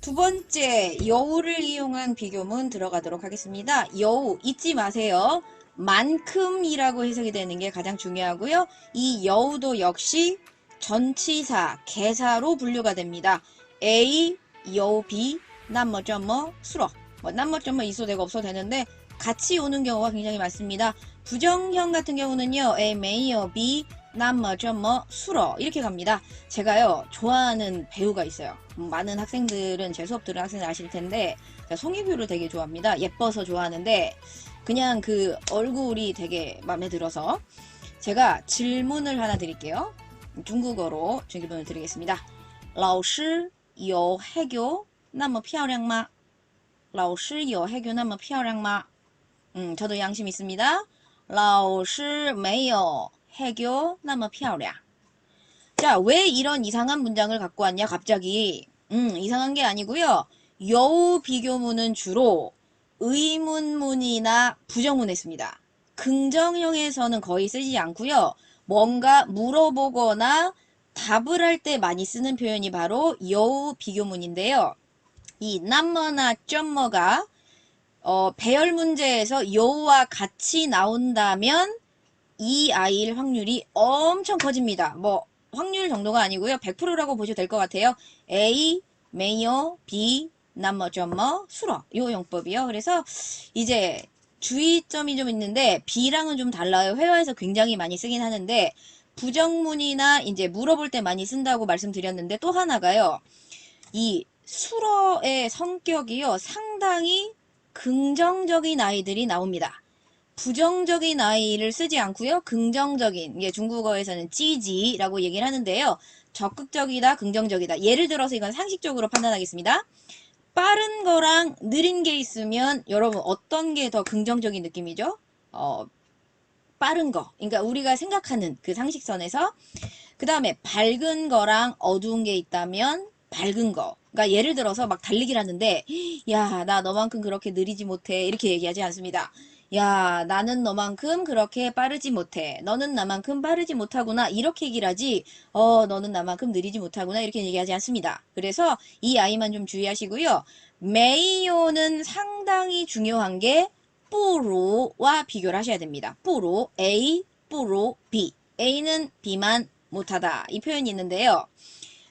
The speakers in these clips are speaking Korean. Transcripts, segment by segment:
두 번째, 여우를 이용한 비교문 들어가도록 하겠습니다. 여우 잊지 마세요. 만큼이라고 해석이 되는 게 가장 중요하고요. 이 여우도 역시 전치사, 개사로 분류가 됩니다. A, 여우, B, 남뭐 점뭐 수러. 뭐 남뭐 점뭐 있어도 되고 없어도 되는데 같이 오는 경우가 굉장히 많습니다. 부정형 같은 경우는요. A, 메이어, B, 남뭐 점뭐 수러 이렇게 갑니다. 제가요 좋아하는 배우가 있어요. 음, 많은 학생들은 제 수업 들은 학생들 아실 텐데 제가 송혜교를 되게 좋아합니다. 예뻐서 좋아하는데 그냥 그 얼굴이 되게 마음에 들어서 제가 질문을 하나 드릴게요. 중국어로 질문을 드리겠습니다. 老师有黑狗那么漂亮吗?老师有黑狗那么漂亮吗? 음, 저도 양심 있습니다. 老师没有黑狗那么漂亮. 자, 왜 이런 이상한 문장을 갖고 왔냐, 갑자기. 음, 이상한 게 아니고요. 여우 비교문은 주로 의문문이나 부정문에 씁니다. 긍정형에서는 거의 쓰지 않고요. 뭔가 물어보거나 답을 할 때 많이 쓰는 표현이 바로 여우 비교문인데요. 이 남머나 점머가 어, 배열 문제에서 여우와 같이 나온다면 이 아이일 확률이 엄청 커집니다. 뭐 확률 정도가 아니고요. 100%라고 보셔도 될 것 같아요. A, 메이어, B, 남머, 점머, 수러. 요 용법이요. 그래서 이제 주의점이 좀 있는데 B랑은 좀 달라요. 회화에서 굉장히 많이 쓰긴 하는데 부정문이나 이제 물어볼 때 많이 쓴다고 말씀드렸는데 또 하나가요. 이 수러의 성격이요. 상당히 긍정적인 아이들이 나옵니다. 부정적인 아이를 쓰지 않고요. 긍정적인, 이게 중국어에서는 찌지라고 얘기를 하는데요. 적극적이다, 긍정적이다. 예를 들어서 이건 상식적으로 판단하겠습니다. 빠른 거랑 느린 게 있으면 여러분 어떤 게 더 긍정적인 느낌이죠? 어, 빠른 거. 그러니까 우리가 생각하는 그 상식선에서 그 다음에 밝은 거랑 어두운 게 있다면 밝은 거. 그러니까 예를 들어서 막 달리기를 하는데 야, 나 너만큼 그렇게 느리지 못해. 이렇게 얘기하지 않습니다. 야, 나는 너만큼 그렇게 빠르지 못해. 너는 나만큼 빠르지 못하구나. 이렇게 얘기를 하지, 어, 너는 나만큼 느리지 못하구나. 이렇게 얘기하지 않습니다. 그래서 이 아이만 좀 주의하시고요. 메이오는 상당히 중요한 게 뿌로와 비교를 하셔야 됩니다. 뿌로, A, 뿌로, B. A는 B만 못하다. 이 표현이 있는데요.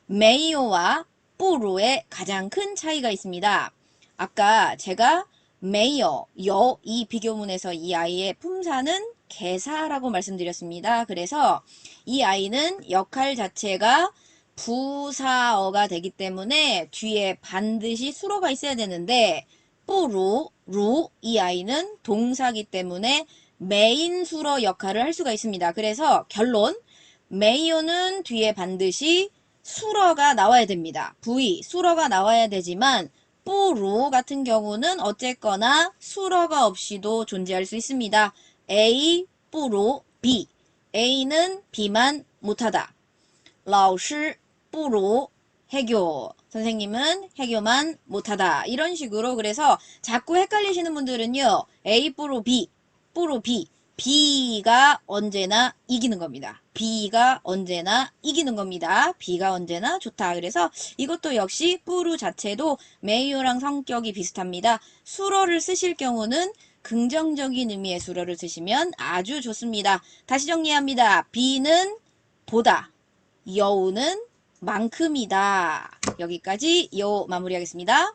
메이오와 뿌로의 가장 큰 차이가 있습니다. 아까 제가 메이어, 여, 이 비교문에서 이 아이의 품사는 개사라고 말씀드렸습니다. 그래서 이 아이는 역할 자체가 부사어가 되기 때문에 뒤에 반드시 수로가 있어야 되는데 뿌루, 루, 이 아이는 동사기 때문에 메인 수로 역할을 할 수가 있습니다. 그래서 결론, 메이어는 뒤에 반드시 수러가 나와야 됩니다. 부위, 수러가 나와야 되지만 뿌루 같은 경우는 어쨌거나 수러가 없이도 존재할 수 있습니다. A, 뿌루, B. A는 B만 못하다. 老师 뿌루, 해교. 선생님은 해교만 못하다. 이런 식으로 그래서 자꾸 헷갈리시는 분들은요. A, 뿌루, B, 뿌루, B. B가 언제나 이기는 겁니다. B가 언제나 이기는 겁니다. B가 언제나 좋다. 그래서 이것도 역시 뿌루 자체도 메이오랑 성격이 비슷합니다. 수러를 쓰실 경우는 긍정적인 의미의 수러를 쓰시면 아주 좋습니다. 다시 정리합니다. B는 보다, 여우는 만큼이다. 여기까지 여 마무리하겠습니다.